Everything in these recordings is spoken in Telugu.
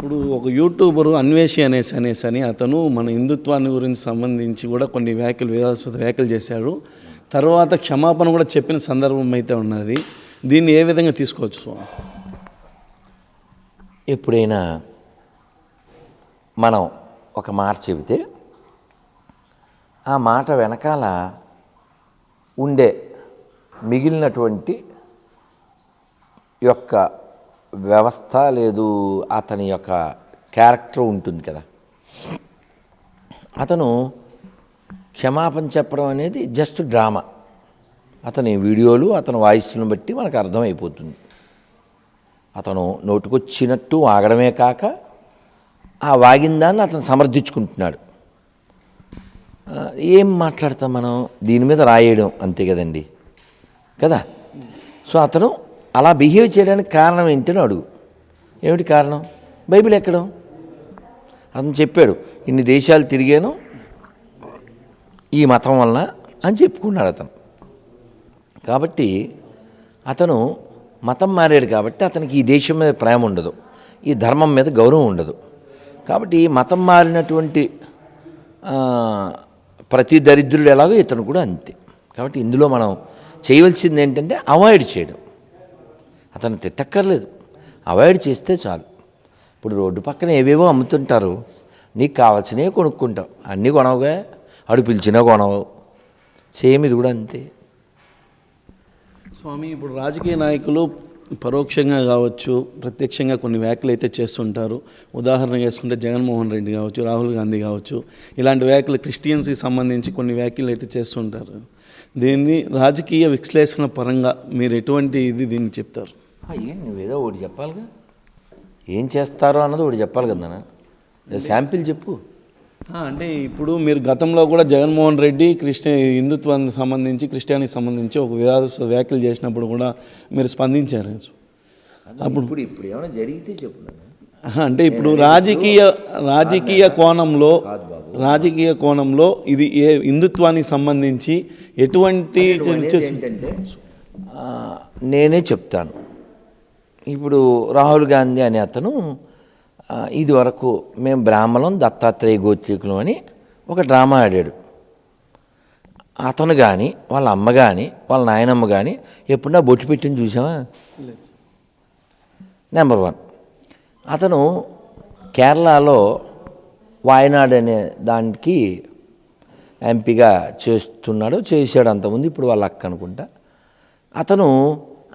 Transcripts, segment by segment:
ఇప్పుడు ఒక యూట్యూబరు అన్వేషి అనేసి అనేసి అని అతను మన హిందుత్వాన్ని గురించి సంబంధించి కూడా కొన్ని వ్యాఖ్యలు వివాదాస్పద వ్యాఖ్యలు చేశాడు. తర్వాత క్షమాపణ కూడా చెప్పిన సందర్భం అయితే ఉన్నది. దీన్ని ఏ విధంగా తీసుకోవచ్చు స్వామి? ఎప్పుడైనా మనం ఒక మాట చెబితే ఆ మాట వెనకాల ఉండే మిగిలినటువంటి యొక్క వ్యవస్థ లేదు అతని యొక్క క్యారెక్టర్ ఉంటుంది కదా. అతను క్షమాపణ చెప్పడం అనేది జస్ట్ డ్రామా అతని వీడియోలు అతని వాయిస్ను బట్టి మనకు అర్థమైపోతుంది. అతను నోటుకొచ్చినట్టు ఆగడమే కాక ఆ వాగిందాన్ని అతను సమర్థించుకుంటున్నాడు. ఏం మాట్లాడతాం మనం? దీని మీద రాయడం అంతే కదండి. కదా? సో అతను అలా బిహేవ్ చేయడానికి కారణం ఏంటని అడుగు. ఏమిటి కారణం? బైబిల్ ఎక్కడం? అతను చెప్పాడు ఇన్ని దేశాలు తిరిగాను ఈ మతం వలన అని చెప్పుకున్నాడు అతను. కాబట్టి అతను మతం మారాడు కాబట్టి అతనికి ఈ దేశం మీద ప్రేమ ఉండదు ఈ ధర్మం మీద గౌరవం ఉండదు. కాబట్టి మతం మారినటువంటి ప్రతి దరిద్రుడు ఎలాగో ఇతను కూడా అంతే. కాబట్టి ఇందులో మనం చేయవలసింది ఏంటంటే అవాయిడ్ చేయడం. అతను తిట్టక్కర్లేదు. అవాయిడ్ చేస్తే చాలు. ఇప్పుడు రోడ్డు పక్కన ఏవేవో అమ్ముతుంటారు. నీకు కావాల్సినవి కొనుక్కుంటావు. అన్నీ కొనవుగా? అడు పిలిచినా కొనవు. సేమ్ ఇది కూడా అంతే. స్వామి ఇప్పుడు రాజకీయ నాయకులు పరోక్షంగా కావచ్చు ప్రత్యక్షంగా కొన్ని వ్యాఖ్యలు అయితే చేస్తుంటారు. ఉదాహరణ చేసుకుంటే జగన్మోహన్ రెడ్డి కావచ్చు రాహుల్ గాంధీ కావచ్చు. ఇలాంటి వ్యాఖ్యలు క్రిస్టియన్స్కి సంబంధించి కొన్ని వ్యాఖ్యలు అయితే చేస్తుంటారు. దీన్ని రాజకీయ విశ్లేషణ పరంగా మీరు ఎటువంటి ఇది దీన్ని చెప్తారు? ఏం నువ్వేదో ఒకటి చెప్పాలిగా. ఏం చేస్తారో అన్నది ఒకటి చెప్పాలి కదా శాంపిల్ చెప్పు. అంటే ఇప్పుడు మీరు గతంలో కూడా జగన్మోహన్ రెడ్డి క్రిస్టియన్ హిందుత్వానికి సంబంధించి క్రిస్టియానికి సంబంధించి ఒక వివాదాస్పద వ్యాఖ్యలు చేసినప్పుడు కూడా మీరు స్పందించారు. అప్పుడు ఇప్పుడు ఇప్పుడు ఏమైనా జరిగితే చెప్పు అంటే ఇప్పుడు రాజకీయ రాజకీయ కోణంలో రాజకీయ కోణంలో ఇది ఏ హిందుత్వానికి సంబంధించి ఎటువంటి నేనే చెప్తాను. ఇప్పుడు రాహుల్ గాంధీ అనే అతను ఇదివరకు ఇది వరకు మేము బ్రాహ్మణం దత్తాత్రేయ గోత్రీకులం అని ఒక డ్రామా ఆడాడు. అతను కానీ వాళ్ళ అమ్మ కానీ వాళ్ళ నాయనమ్మ కానీ ఎప్పుడన్నా బొట్టు పెట్టింది చూసావా? నెంబర్ వన్ అతను కేరళలో వాయనాడు అనే దానికి ఎంపీగా చేస్తున్నాడు చేశాడు అంతకుముందు ఇప్పుడు వాళ్ళ అక్క అనుకుంటా. అతను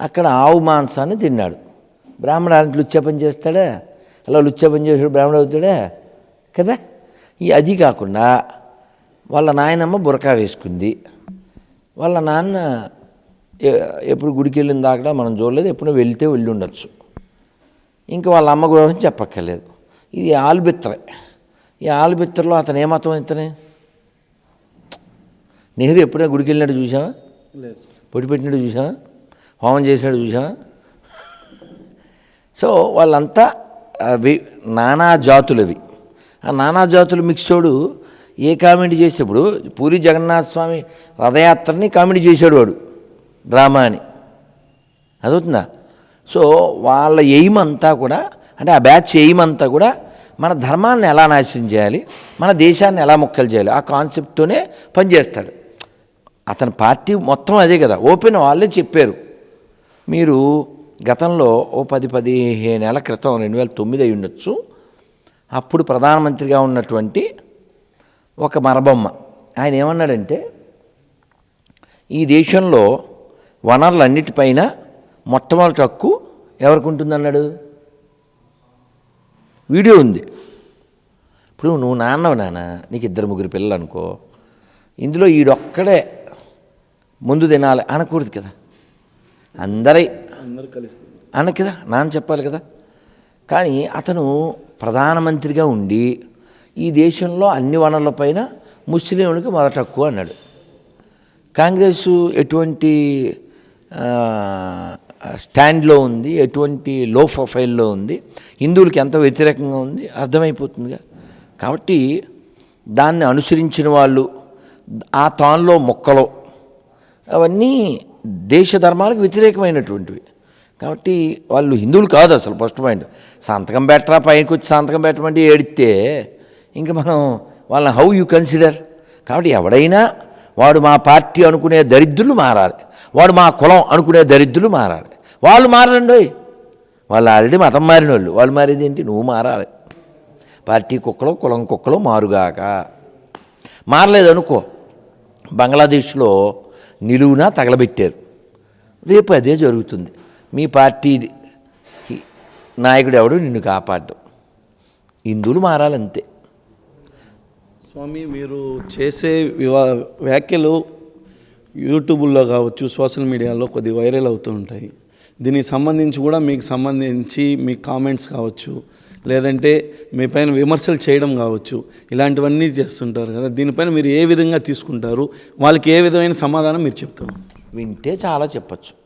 అక్కడ ఆవు మాంసాన్ని తిన్నాడు. బ్రాహ్మణానికి లుచ్చ పని చేస్తాడా? అలా లుచ్చ పని చేసాడు బ్రాహ్మణ అవుతాడా? కదా? ఈ అది కాకుండా వాళ్ళ నాయనమ్మ బురకా వేసుకుంది. వాళ్ళ నాన్న ఎప్పుడు గుడికి వెళ్ళిన దాకా మనం చూడలేదు ఎప్పుడో వెళ్తే వెళ్ళి ఉండొచ్చు. ఇంకా వాళ్ళ అమ్మ గురించి చెప్పక్కర్లేదు. ఇది ఆలుబిత్తరే ఈ ఆలుబిత్తరలో అతను ఏ మతం ఇతనే? నెహ్రూ ఎప్పుడైనా గుడికి వెళ్ళినట్టు చూసావా పొడి పెట్టినట్టు చూసావా హోమం చేసినట్టు చూసావా సో వాళ్ళంతా అవి నానా జాతులవి. ఆ నానా జాతులు మిక్స్డ్ ఏ కామెడీ చేసేప్పుడు పూరి జగన్నాథ స్వామి రథయాత్రని కామెడీ చేశాడు వాడు డ్రామా అని అదవుతుందా సో వాళ్ళ ఎయిమ్ అంతా కూడా అంటే ఆ బ్యాచ్ ఎయిమ్ అంతా కూడా మన ధర్మాన్ని ఎలా నాశనం చేయాలి మన దేశాన్ని ఎలా మొక్కలు చేయాలి ఆ కాన్సెప్ట్తోనే పనిచేస్తాడు. అతని పార్టీ మొత్తం అదే కదా ఓపెన్ వాళ్ళే చెప్పారు. మీరు గతంలో ఓ పది పదిహేనేళ్ళ క్రితం రెండు వేల తొమ్మిది అయి ఉండొచ్చు. అప్పుడు ప్రధానమంత్రిగా ఉన్నటువంటి ఒక మరబొమ్మ. ఆయన ఏమన్నాడంటే ఈ దేశంలో వనరులన్నిటిపైన మొట్టమొదటి హక్కు ఎవరికి ఉంటుందన్నాడు? వీడియో ఉంది. ఇప్పుడు నువ్వు నాన్నవు నాన్న నీకు ఇద్దరు ముగ్గురు పిల్లలు అనుకో ఇందులో ఈడొక్కడే ముందు తినాలి అనకూడదు కదా. అందరి అన్న కదా నాన్న చెప్పాలి కదా. కానీ అతను ప్రధానమంత్రిగా ఉండి ఈ దేశంలో అన్ని వనరులపైన ముస్లింలకు మొదట హక్కు అన్నాడు. కాంగ్రెస్ ఎటువంటి స్టాండ్లో ఉంది ఎటువంటి లో ప్రొఫైల్లో ఉంది హిందువులకి ఎంత వ్యతిరేకంగా ఉంది అర్థమైపోతుందిగా. కాబట్టి దాన్ని అనుసరించిన వాళ్ళు ఆ తాన్లో మొక్కలో అవన్నీ దేశ ధర్మాలకు వ్యతిరేకమైనటువంటివి. కాబట్టి వాళ్ళు హిందువులు కాదు అసలు ఫస్ట్ పాయింట్ సంతకం పెట్టరా పైకి వచ్చి సంతకం పెట్టమంటే ఏడితే ఇంకా మనం వాళ్ళని హౌ యూ కన్సిడర్ కాబట్టి ఎవడైనా వాడు మా పార్టీ అనుకునే దరిద్రులు మారాలి. వాడు మా కులం అనుకునే దరిద్రులు మారాలి. వాళ్ళు మారండి వాళ్ళు ఆల్రెడీ మతం మారిన వాళ్ళు వాళ్ళు మారేది ఏంటి? నువ్వు మారాలి. పార్టీ కుక్కలో కులం కుక్కలో మారుగాక. మారలేదనుకో బంగ్లాదేశ్లో నిలువునా తగలబెట్టారు. రేపు అదే జరుగుతుంది. మీ పార్టీ నాయకుడు ఎవడు? నిన్ను కాపాడడం. హిందువులు మారాలంతే. స్వామి మీరు చేసే వివా వ్యాఖ్యలు యూట్యూబ్లో కావచ్చు సోషల్ మీడియాలో కొద్ది వైరల్ అవుతూ ఉంటాయి. దీనికి సంబంధించి కూడా మీకు సంబంధించి మీ కామెంట్స్ కావచ్చు లేదంటే మీ పైన విమర్శలు చేయడం కావచ్చు ఇలాంటివన్నీ చేస్తుంటారు కదా. దీనిపైన మీరు ఏ విధంగా తీసుకుంటారు? వాళ్ళకి ఏ విధమైన సమాధానం మీరు చెప్తారు? వింటే చాలా చెప్పచ్చు.